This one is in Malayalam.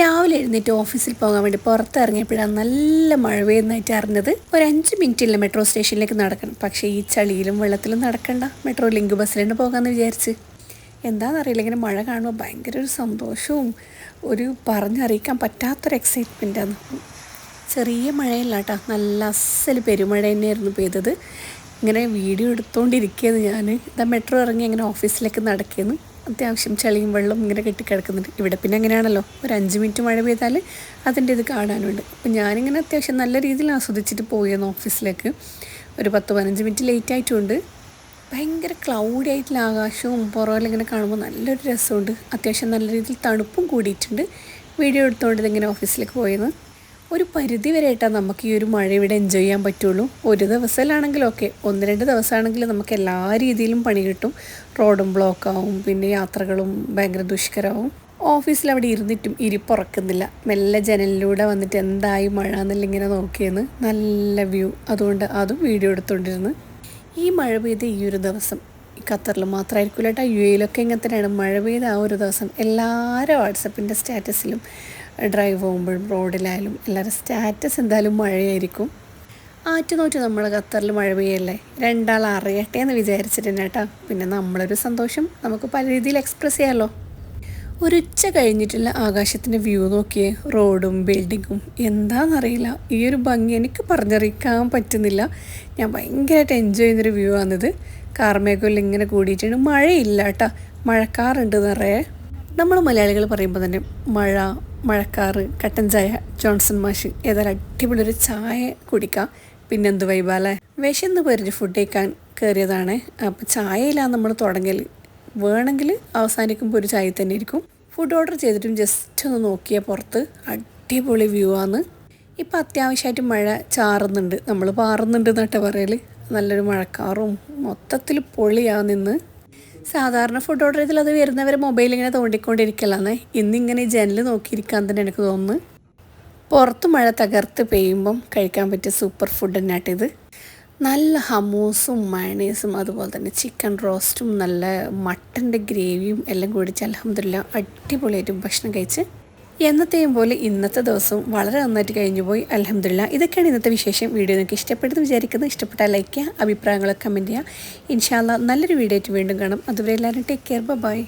രാവിലെ എഴുന്നേറ്റ് ഓഫീസിൽ പോകാൻ വേണ്ടി പുറത്തിറങ്ങിയപ്പോഴാണ് നല്ല മഴ പെയ്യുന്നതായിട്ട് അറിഞ്ഞത്. ഒരു അഞ്ച് മിനിറ്റില്ല മെട്രോ സ്റ്റേഷനിലേക്ക് നടക്കണം. പക്ഷേ ഈ ചളിയിലും വെള്ളത്തിലും നടക്കണ്ട. മെട്രോ ലിങ്ക് ബസ്സിലുണ്ട് പോകാമെന്ന് വിചാരിച്ച്. എന്താണെന്നറിയില്ല. ഇങ്ങനെ മഴ കാണുമ്പോൾ ഭയങ്കര ഒരു സന്തോഷവും ഒരു പറഞ്ഞറിയിക്കാൻ പറ്റാത്തൊരു എക്സൈറ്റ്മെന്റാണ് ചെറിയ മഴയല്ല കേട്ടോ. നല്ല അസൽ പെരുമഴ തന്നെയായിരുന്നു പെയ്തത്. ഇങ്ങനെ വീഡിയോ എടുത്തുകൊണ്ടിരിക്കുകയാണ് ഞാൻ ഇതാ മെട്രോ ഇറങ്ങി ഇങ്ങനെ ഓഫീസിലേക്ക് നടക്കുകയെന്ന് അത്യാവശ്യം ചളിയും വെള്ളം ഇങ്ങനെ കെട്ടിക്കിടക്കുന്നുണ്ട് ഇവിടെ പിന്നെ അങ്ങനെയാണല്ലോ. ഒരു അഞ്ച് മിനിറ്റ് മഴ പെയ്താൽ അതിന്റെ ഇത് കാണാനുണ്ട്. അപ്പം ഞാനിങ്ങനെ അത്യാവശ്യം നല്ല രീതിയിൽ ആസ്വദിച്ചിട്ട് പോയിരുന്നു ഓഫീസിലേക്ക്. ഒരു പത്ത് പതിനഞ്ച് മിനിറ്റ് ലേറ്റ് ആയിട്ടുണ്ട്. ഭയങ്കര ക്ലൗഡി ആയിട്ടുള്ള ആകാശവും പുറകിലിങ്ങനെ കാണുമ്പോൾ നല്ലൊരു രസമുണ്ട്. അത്യാവശ്യം നല്ല രീതിയിൽ തണുപ്പും കൂടിയിട്ടുണ്ട്. വീഡിയോ എടുത്തുകൊണ്ട് ഇതിങ്ങനെ ഓഫീസിലേക്ക് പോയെന്ന്. ഒരു പരിധി വരെ ആയിട്ടാണ് നമുക്ക് ഈ ഒരു മഴ ഇവിടെ എൻജോയ് ചെയ്യാൻ പറ്റുള്ളൂ. ഒരു ദിവസത്തിലാണെങ്കിലും ഓക്കെ ഒന്ന് രണ്ട് ദിവസമാണെങ്കിൽ നമുക്ക് എല്ലാ രീതിയിലും പണി കിട്ടും. റോഡും ബ്ലോക്കാവും പിന്നെ യാത്രകളും ഭയങ്കര ദുഷ്കരമാവും ഓഫീസിൽ അവിടെ ഇരുന്നിട്ടും ഇരിപ്പുറക്കുന്നില്ല മെല്ലെ ജനലിലൂടെ വന്നിട്ട് എന്തായി മഴ എന്നല്ല ഇങ്ങനെ നോക്കിയെന്ന് നല്ല വ്യൂ അതുകൊണ്ട് അതും വീഡിയോ എടുത്തുകൊണ്ടിരുന്നു ഈ മഴ പെയ്ത ഈ ഒരു ദിവസം ഖത്തറിൽ മാത്രമായിരിക്കില്ല കേട്ടോ യു എയിലൊക്കെ ഇങ്ങനെ തന്നെയാണ് മഴ പെയ്ത ആ ഒരു ദിവസം എല്ലാവരും വാട്സപ്പിന്റെ സ്റ്റാറ്റസിലും ഡ്രൈവ് പോകുമ്പോഴും റോഡിലായാലും എല്ലാവരും സ്റ്റാറ്റസ് എന്തായാലും മഴയായിരിക്കും. ആറ്റുനോറ്റ് നമ്മൾ ഖത്തറിൽ മഴ പെയ്യല്ലേ? രണ്ടാൾ അറിയട്ടെ എന്ന് വിചാരിച്ചിട്ടുണ്ട് കേട്ടോ. പിന്നെ നമ്മളൊരു സന്തോഷം നമുക്ക് പല രീതിയിൽ എക്സ്പ്രസ് ചെയ്യാമല്ലോ ഒരുച്ച കഴിഞ്ഞിട്ടുള്ള ആകാശത്തിന്റെ വ്യൂ നോക്കിയേ. റോഡും ബിൽഡിങ്ങും എന്താണെന്നറിയില്ല ഈ ഒരു ഭംഗി എനിക്ക് പറഞ്ഞറിയിക്കാൻ പറ്റുന്നില്ല. ഞാൻ ഭയങ്കരമായിട്ട് എൻജോയ് ചെയ്യുന്നൊരു വ്യൂ ആണിത്. കാർമേഘമെല്ലാം ഇങ്ങനെ കൂടിയിട്ടുണ്ട്. മഴയില്ല കേട്ടോ. മഴക്കാറുണ്ട് നിറയെ. നമ്മൾ മലയാളികൾ പറയുമ്പോൾ തന്നെ മഴ മഴക്കാറ് കട്ടൻ ചായ ജോൺസൺ മാഷ് ഏതായാലും അടിപൊളി ഒരു ചായ കുടിക്കാം. പിന്നെന്ത് വൈബാലേ വിശന്ന് പേരിച്ച് ഫുഡ് കഴിക്കാൻ കയറിയതാണ് അപ്പോൾ ചായയിലാണ് നമ്മൾ തുടങ്ങൽ വേണമെങ്കിൽ അവസാനിക്കുമ്പോൾ ഒരു ചായ തന്നെ ഇരിക്കും. ഫുഡ് ഓർഡർ ചെയ്തിട്ടും ജസ്റ്റ് ഒന്ന് നോക്കിയാൽ പുറത്ത് അടിപൊളി വ്യൂ ആണ്. ഇപ്പോൾ അത്യാവശ്യമായിട്ട് മഴ ചാറുന്നുണ്ട്. നമ്മൾ പാറുന്നുണ്ട് എന്നിട്ട് പറയൽ നല്ലൊരു മഴക്കാറും മൊത്തത്തിൽ പൊളിയാണ് നിന്ന് സാധാരണ ഫുഡ് ഓർഡർ ചെയ്താൽ അത് വരുന്നവർ മൊബൈൽ ഇങ്ങനെ തോണ്ടിക്കൊണ്ടിരിക്കലാന്ന്. ഇന്നിങ്ങനെ ജനൽ നോക്കിയിരിക്കാൻ തന്നെ എനിക്ക് തോന്നുന്നു. പുറത്ത് മഴ തകർത്ത് പെയ്യുമ്പം കഴിക്കാൻ പറ്റിയ സൂപ്പർ ഫുഡ് തന്നെയാട്ടിത് നല്ല ഹമൂസും മയണീസും അതുപോലെ തന്നെ ചിക്കൻ റോസ്റ്റും നല്ല മട്ടന്റെ ഗ്രേവിയും എല്ലാം കൂടിച്ച് അലഹമില്ല അടിപൊളിയായിട്ട് ഭക്ഷണം കഴിച്ച് എന്നത്തെയും പോലെ ഇന്നത്തെ ദിവസം വളരെ നന്നായിട്ട് കഴിഞ്ഞു പോയി. അലഹമില്ല ഇതൊക്കെയാണ് ഇന്നത്തെ വിശേഷം. വീഡിയോ നിങ്ങൾക്ക് ഇഷ്ടപ്പെട്ടെന്ന് വിചാരിക്കുന്നത് ഇഷ്ടപ്പെട്ടാൽ ലൈക്ക് ചെയ്യുക അഭിപ്രായങ്ങളൊക്കെ കമന്റ് ചെയ്യുക. ഇൻഷാല്ല നല്ലൊരു വീഡിയോ ആയിട്ട് വീണ്ടും കാണാം. അതുവരെ എല്ലാവരും ടേക്ക് കെയർ ബൈ